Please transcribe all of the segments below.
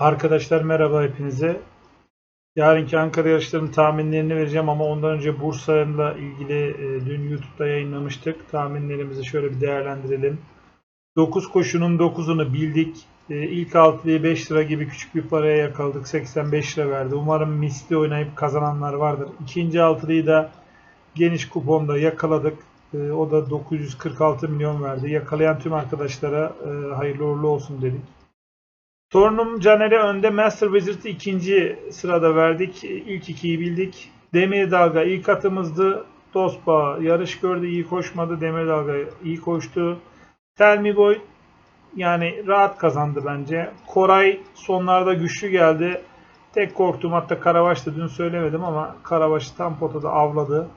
Arkadaşlar merhaba hepinize. Yarınki Ankara yarışlarının tahminlerini vereceğim ama ondan önce Bursa'yla ilgili e, dün YouTube'da yayınlamıştık. Tahminlerimizi şöyle bir değerlendirelim. 9 koşunun 9'unu bildik. E, ilk 6'yı 5 lira gibi küçük bir paraya yakaladık. 85 lira verdi. Umarım misli oynayıp kazananlar vardır. İkinci 6'yı da geniş kuponda yakaladık. E, o da 946 milyon verdi. Yakalayan tüm arkadaşlara hayırlı uğurlu olsun dedik. Torunum Caner'e önde Master Wizard'ı ikinci sırada verdik. İlk ikiyi bildik. Demir Dalga ilk atımızdı. Dostba yarış gördü iyi koşmadı. Demir Dalga iyi koştu. Tell Me Boy yani rahat kazandı bence. Koray sonlarda güçlü geldi. Tek korktuğum hatta Karavaş'tı dün söylemedim ama Karavaş'ı tam potada avladı.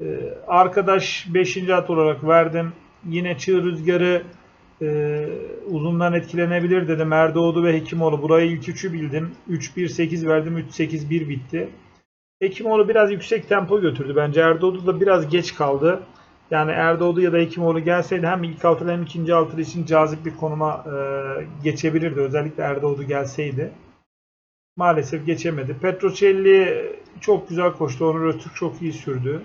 Ee, arkadaş 5. at olarak verdim. Yine Çığ Rüzgarı e, uzundan etkilenebilir dedim. Erdoğdu ve Hekimoğlu. Burayı ilk üçü bildim. 3-1-8 verdim. 3-8-1 bitti. Hekimoğlu biraz yüksek tempo götürdü bence. Erdoğdu da biraz geç kaldı. Yani Erdoğdu ya da Hekimoğlu gelseydi hem ilk altılı hem ikinci altılı için cazip bir konuma e, geçebilirdi. Özellikle Erdoğdu gelseydi. Maalesef geçemedi. Petrocelli çok güzel koştu. Onur Öztürk çok iyi sürdü.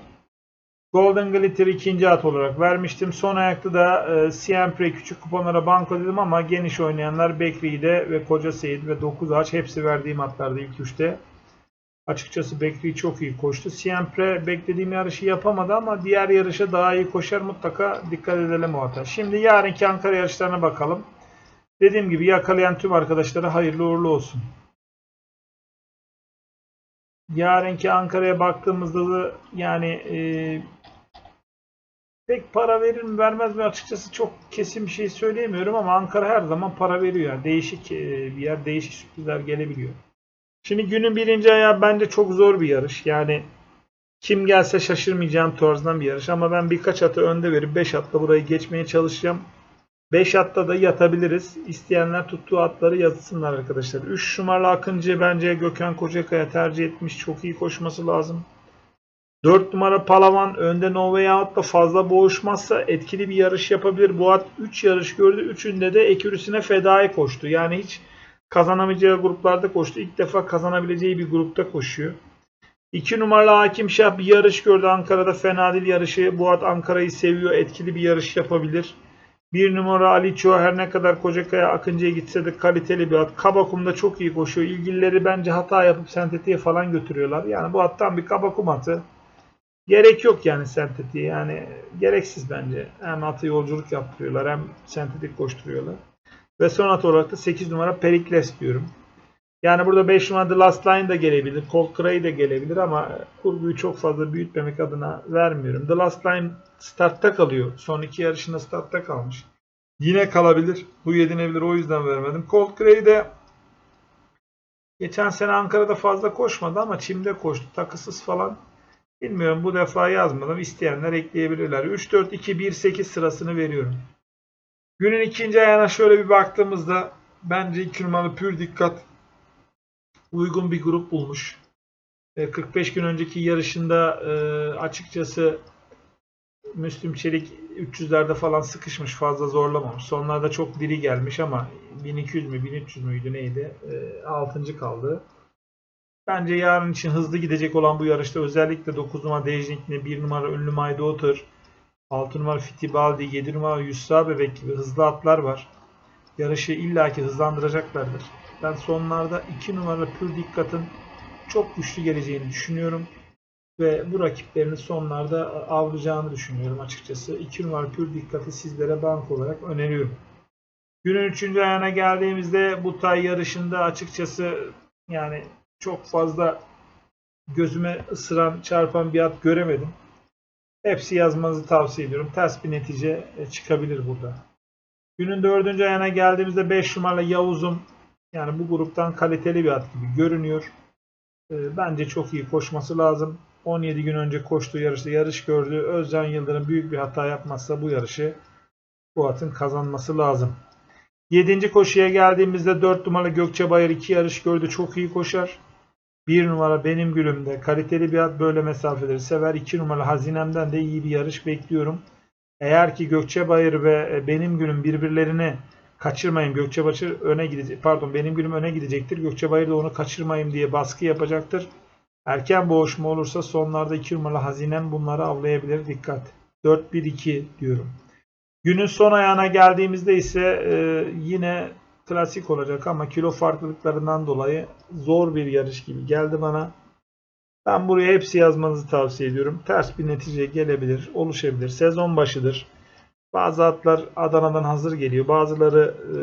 Golden Glitter ikinci at olarak vermiştim. Son ayakta da e, Siempre küçük kuponlara banko dedim ama geniş oynayanlar Bekri'de ve Koca Seyit ve 9 ağaç hepsi verdiğim atlarda ilk üçte. Açıkçası Bekri çok iyi koştu. Siempre beklediğim yarışı yapamadı ama diğer yarışa daha iyi koşar. Mutlaka dikkat edelim o ata. Şimdi yarınki Ankara yarışlarına bakalım. Dediğim gibi yakalayan tüm arkadaşlara hayırlı uğurlu olsun. Yarınki Ankara'ya baktığımızda da yani e, pek para verir mi vermez mi açıkçası çok kesin bir şey söyleyemiyorum ama Ankara her zaman para veriyor. Yani değişik e, bir yer, değişik sürprizler gelebiliyor. Şimdi günün birinci ayağı bence çok zor bir yarış. Yani kim gelse şaşırmayacağım tarzdan bir yarış ama ben birkaç atı önde verip 5 atla burayı geçmeye çalışacağım. 5 atta da yatabiliriz. İsteyenler tuttuğu atları yazsınlar arkadaşlar. 3 numaralı Akıncı bence Gökhan Kocakaya tercih etmiş. Çok iyi koşması lazım. 4 numara Palavan önde No Way Out'la fazla boğuşmazsa etkili bir yarış yapabilir. Bu at 3 yarış gördü. 3'ünde de ekürüsüne fedai koştu. Yani hiç kazanamayacağı gruplarda koştu. İlk defa kazanabileceği bir grupta koşuyor. 2 numaralı Hakim Şah bir yarış gördü Ankara'da. Fena değil yarışı. Bu at Ankara'yı seviyor. Etkili bir yarış yapabilir. Bir numara Ali Çoğu her ne kadar Kocakaya Akıncı'ya gitse de kaliteli bir at. Kabakum'da çok iyi koşuyor. İlgilileri bence hata yapıp sentetiğe falan götürüyorlar. Yani bu attan bir Kabakum atı. Gerek yok yani sentetiğe. Yani gereksiz bence. Hem atı yolculuk yaptırıyorlar hem sentetik koşturuyorlar. Ve son at olarak da 8 numara Perikles diyorum. Yani burada 5 numara The Last Line da gelebilir. Colt Cray de gelebilir ama kurguyu çok fazla büyütmemek adına vermiyorum. The Last Line startta kalıyor. Son iki yarışında startta kalmış. Yine kalabilir. Bu yedinebilir. O yüzden vermedim. Colt Cray de geçen sene Ankara'da fazla koşmadı ama çimde koştu. Takısız falan. Bilmiyorum bu defa yazmadım. İsteyenler ekleyebilirler. 3-4-2-1-8 sırasını veriyorum. Günün ikinci ayağına şöyle bir baktığımızda bence 2 numaralı pür dikkat uygun bir grup bulmuş. E, 45 gün önceki yarışında e, açıkçası Müslüm Çelik 300'lerde falan sıkışmış fazla zorlamamış. Sonlarda çok diri gelmiş ama 1200 mü 1300 müydü neydi? E, 6. kaldı. Bence yarın için hızlı gidecek olan bu yarışta özellikle 9 numara Dejnik'le 1 numara ünlü Mayda Otur 6 numara Fitibaldi, 7 numara Yusra Bebek gibi hızlı atlar var. Yarışı illaki hızlandıracaklardır. Ben sonlarda 2 numara Pür Dikkat'ın çok güçlü geleceğini düşünüyorum. Ve bu rakiplerini sonlarda avlayacağını düşünüyorum açıkçası. 2 numara Pür Dikkat'ı sizlere bank olarak öneriyorum. Günün 3. ayağına geldiğimizde bu tay yarışında açıkçası yani çok fazla gözüme ısıran, çarpan bir at göremedim. Hepsi yazmanızı tavsiye ediyorum. Ters bir netice e, çıkabilir burada. Günün dördüncü ayağına geldiğimizde 5 numaralı Yavuz'um yani bu gruptan kaliteli bir at gibi görünüyor. E, bence çok iyi koşması lazım. 17 gün önce koştuğu yarışta yarış gördü. Özcan Yıldırım büyük bir hata yapmazsa bu yarışı bu atın kazanması lazım. 7. koşuya geldiğimizde 4 numaralı Gökçe Bayır 2 yarış gördü. Çok iyi koşar. 1 numara benim gülümde kaliteli bir at böyle mesafeleri sever. 2 numara hazinemden de iyi bir yarış bekliyorum. Eğer ki Gökçebayır ve benim gülüm birbirlerini kaçırmayın. Gökçebaşı öne gidecek. Pardon benim günüm öne gidecektir. Gökçebayır da onu kaçırmayayım diye baskı yapacaktır. Erken boğuşma olursa sonlarda 2 numaralı hazinem bunları avlayabilir. Dikkat. 4-1-2 diyorum. Günün son ayağına geldiğimizde ise e, yine klasik olacak ama kilo farklılıklarından dolayı zor bir yarış gibi geldi bana. Ben buraya hepsi yazmanızı tavsiye ediyorum. Ters bir netice gelebilir, oluşabilir. Sezon başıdır. Bazı atlar Adana'dan hazır geliyor. Bazıları e,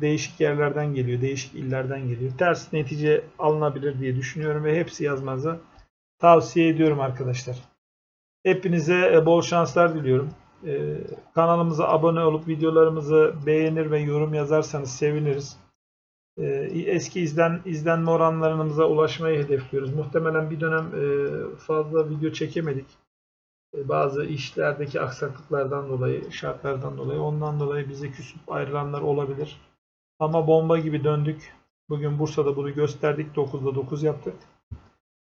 değişik yerlerden geliyor, değişik illerden geliyor. Ters netice alınabilir diye düşünüyorum ve hepsi yazmanızı tavsiye ediyorum arkadaşlar. Hepinize e, bol şanslar diliyorum. E, kanalımıza abone olup videolarımızı beğenir ve yorum yazarsanız seviniriz. E, eski izlen izlenme oranlarımıza ulaşmayı hedefliyoruz. Muhtemelen bir dönem e, fazla video çekemedik. E, bazı işlerdeki aksaklıklardan dolayı, şartlardan dolayı, ondan dolayı bize küsüp ayrılanlar olabilir. Ama bomba gibi döndük. Bugün Bursa'da bunu gösterdik. 9'da 9 yaptık.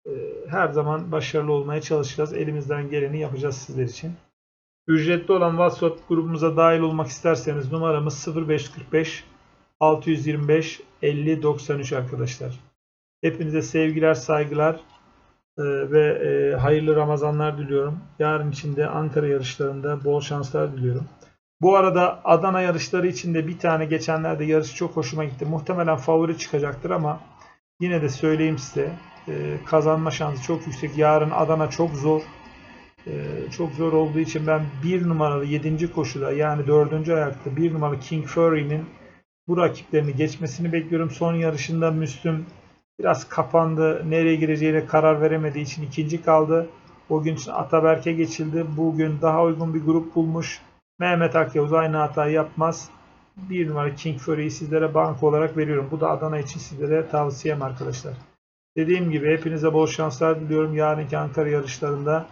E, Her zaman başarılı olmaya çalışacağız. Elimizden geleni yapacağız sizler için. Ücretli olan WhatsApp grubumuza dahil olmak isterseniz numaramız 0545 625 50 93 arkadaşlar. Hepinize sevgiler, saygılar e, ve e, hayırlı Ramazanlar diliyorum. Yarın için de Ankara yarışlarında bol şanslar diliyorum. Bu arada Adana yarışları için de bir tane geçenlerde yarış çok hoşuma gitti. Muhtemelen favori çıkacaktır ama yine de söyleyeyim size e, kazanma şansı çok yüksek. Yarın Adana çok zor. E, çok zor olduğu için ben bir numaralı 7. koşuda yani 4. ayakta bir numaralı King Fury'nin bu rakiplerini geçmesini bekliyorum. Son yarışında Müslüm biraz kapandı. Nereye gireceğine karar veremediği için ikinci kaldı. O gün için Ataberk'e geçildi. Bugün daha uygun bir grup bulmuş. Mehmet Akyavuz aynı hatayı yapmaz. Bir numara King Fury'yi sizlere bank olarak veriyorum. Bu da Adana için sizlere tavsiyem arkadaşlar. Dediğim gibi hepinize bol şanslar diliyorum. Yarınki Ankara yarışlarında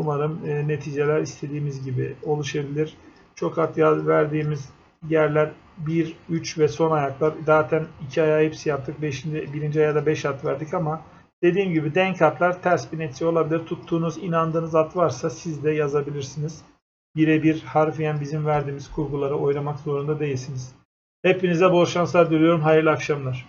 umarım e, neticeler istediğimiz gibi oluşabilir. Çok at verdiğimiz yerler 1, 3 ve son ayaklar. Zaten 2 ayağı hepsi yaptık. 5. birinci aya da 5 at verdik ama dediğim gibi denk atlar ters bir netice olabilir. Tuttuğunuz, inandığınız at varsa siz de yazabilirsiniz. Birebir harfiyen bizim verdiğimiz kurguları oynamak zorunda değilsiniz. Hepinize bol şanslar diliyorum. Hayırlı akşamlar.